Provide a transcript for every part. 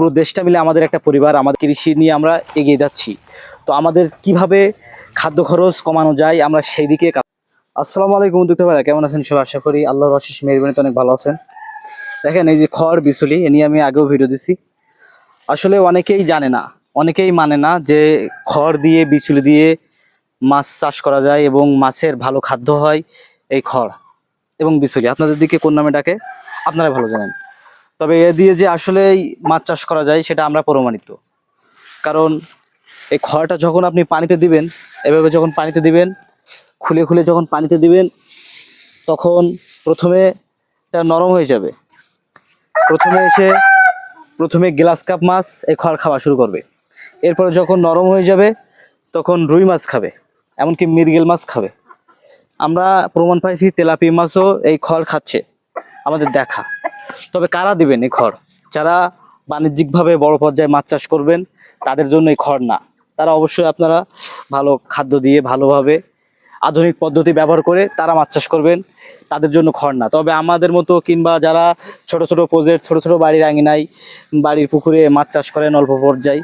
পুরো দেশটা মিলে আমাদের একটা পরিবার, আমাদের কৃষি নিয়ে আমরা এগিয়ে যাচ্ছি। তো আমাদের কীভাবে খাদ্য খরচ কমানো যায়, আমরা সেই দিকে আসসালামু আলাইকুম উদ্যোক্তা ভাইরা কেমন আছেন? সব আশা করি আল্লাহর আশিস মেহরবানিতে অনেক ভালো আছেন। দেখেন, এই যে খড় বিচুলি এ নিয়ে আমি আগেও ভিডিও দিছি। আসলে অনেকেই জানে না, অনেকেই মানে না যে খড় দিয়ে বিচুলি দিয়ে মাছ চাষ করা যায় এবং মাছের ভালো খাদ্য হয় এই খড় এবং বিচুলি আপনাদের দিকে কোন নামে ডাকে? আপনারা ভালো জানেন। তবে এ দিয়ে যে আসলে মাছ চাষ করা যায়, সেটা আমরা প্রমাণিত। কারণ এই খড়টা যখন আপনি পানিতে দিবেন, এভাবে যখন পানিতে দিবেন, খুলে খুলে যখন পানিতে দিবেন, তখন প্রথমে এটা নরম হয়ে যাবে। প্রথমে এসে, প্রথমে গ্লাস কাপ মাছ এই খড় খাওয়া শুরু করবে। এরপরে যখন নরম হয়ে যাবে, তখন রুই মাছ খাবে, এমনকি মৃগেল মাছ খাবে। আমরা প্রমাণ পাইছি তেলাপি মাছও এই খড় খাচ্ছে, আমাদের দেখা। তবে কারা দিবেন এই খড়? যারা বাণিজ্যিকভাবে বড় পর্যায়ে মাছ চাষ করবেন, তাদের জন্য এই খড় না। তারা অবশ্যই আপনারা ভালো খাদ্য দিয়ে ভালোভাবে আধুনিক পদ্ধতি ব্যবহার করে তারা মাছ চাষ করবেন, তাদের জন্য খড় না। তবে আমাদের মতো কিংবা যারা ছোট ছোট প্রজেক্ট, ছোট ছোট বাড়ির আঙিনায় বাড়ির পুকুরে মাছ চাষ করেন অল্প পর্যায়ে,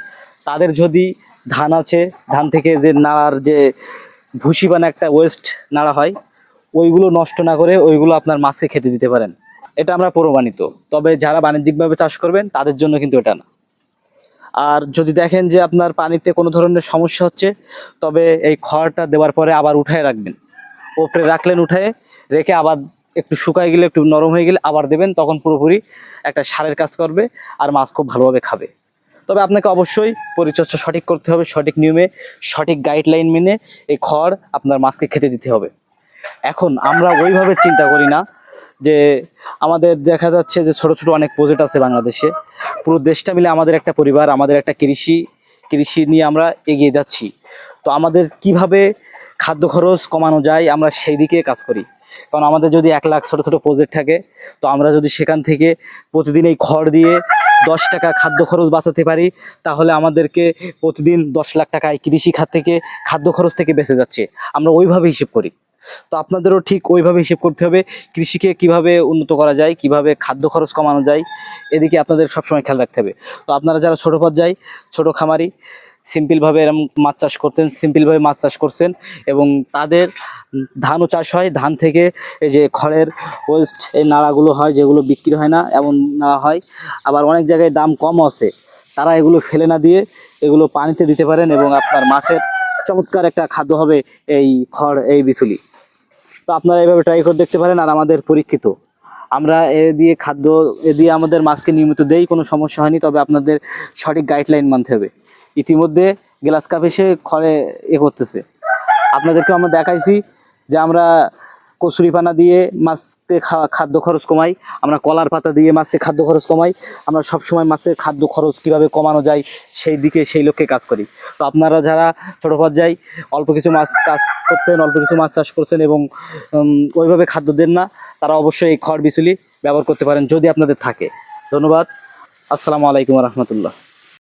তাদের যদি ধান আছে, ধান থেকে যে নাড়ার যে ভুসি বানা একটা ওয়েস্ট নাড়া হয়, ওইগুলো নষ্ট না করে ওইগুলো আপনার মাছে খেতে দিতে পারেন। এটা আমরা প্রমাণিত। তবে যারা বাণিজ্যিকভাবে চাষ করবেন, তাদের জন্য কিন্তু এটা না। আর যদি দেখেন যে আপনার পানিতে কোনো ধরনের সমস্যা হচ্ছে, তবে এই খড়টা দেওয়ার পরে আবার উঠায় রাখবেন। ওপরে রাখলেন উঠায় রেখে আবার একটু শুকায় গেলে, একটু নরম হয়ে গেলে আবার দেবেন, তখন পুরোপুরি একটা সারের কাজ করবে আর মাছ খুব ভালোভাবে খাবে। তবে আপনাকে অবশ্যই পরিচর্যা সঠিক করতে হবে, সঠিক নিয়মে, সঠিক গাইডলাইন মেনে এই খড় আপনার মাছকে খেতে দিতে হবে। এখন আমরা ওইভাবে চিন্তা করি না যে আমাদের দেখা যাচ্ছে যে ছোট ছোট অনেক প্রজেক্ট আছে বাংলাদেশে। পুরো দেশটা মিলে আমাদের একটা পরিবার, আমাদের একটা কৃষি কৃষি নিয়ে আমরা এগিয়ে যাচ্ছি। তো আমাদের কীভাবে খাদ্য খরচ কমানো যায় আমরা সেই দিকে কাজ করি। কারণ আমাদের যদি এক লাখ ছোট ছোট প্রজেক্ট থাকে, তো আমরা যদি সেখান থেকে প্রতিদিন এই খড় দিয়ে দশ টাকা খাদ্য খরচ বাঁচাতে পারি, তাহলে আমাদেরকে প্রতিদিন দশ লাখ টাকা এই কৃষি খাত থেকে, খাদ্য খরচ থেকে বেঁচে যাচ্ছে। আমরা ওইভাবে হিসেব করি। তো আপনাদেরও ঠিক ওইভাবে হিসেব করতে হবে, কৃষিকে কীভাবে উন্নত করা যায়, কীভাবে খাদ্য খরচ কমানো যায়, এদিকে আপনাদের সবসময় খেয়াল রাখতে হবে। তো আপনারা যারা ছোট পর্যায়ে, ছোট খামারি সিম্পলভাবে এরকম মাছ চাষ করতেন সিম্পলভাবে মাছ চাষ করছেন এবং তাদের ধানও চাষ হয়, ধান থেকে এই যে খড়ের ওয়েস্ট এই নাড়াগুলো হয় যেগুলো বিক্রি হয় না, এমন নাড়া হয়। আবার অনেক জায়গায় দাম কম আছে, তারা এগুলো ফেলে না দিয়ে এগুলো পানিতে দিতে পারেন এবং আপনার মাছের চমৎকার একটা খাদ্য হবে এই খড়, এই বিচুলি। তো আপনারা এইভাবে ট্রাই করে দেখতে পারেন আর আমাদের পরীক্ষিত। আমরা এ দিয়ে খাদ্য, এ দিয়ে আমাদের মাছকে নিয়মিত দেই, কোনো সমস্যা হয়নি, তবে আপনাদের সঠিক গাইডলাইন মানতে হবে। ইতিমধ্যে গ্লাস কাপ এসে খড়ে এ করতেছে। আপনাদেরকে আমরা দেখাইছি যে আমরা কচুরি পানা দিয়ে মাছকে খাদ্য খরচ কমাই, আমরা কলার পাতা দিয়ে মাছের খাদ্য খরচ কমাই, আমরা সবসময় মাছের খাদ্য খরচ কীভাবে কমানো যায় সেই দিকে সেই লক্ষ্যে কাজ করি। তো আপনারা যারা ছোট পর্যায়ে অল্প কিছু মাছ কাজ করছেন, অল্প কিছু মাছ চাষ করছেন এবং ওইভাবে খাদ্য দেন না, তারা অবশ্যই এই খড় বিচুলি ব্যবহার করতে পারেন যদি আপনাদের থাকে। ধন্যবাদ। আসসালামু আলাইকুম রহমতুল্লাহ।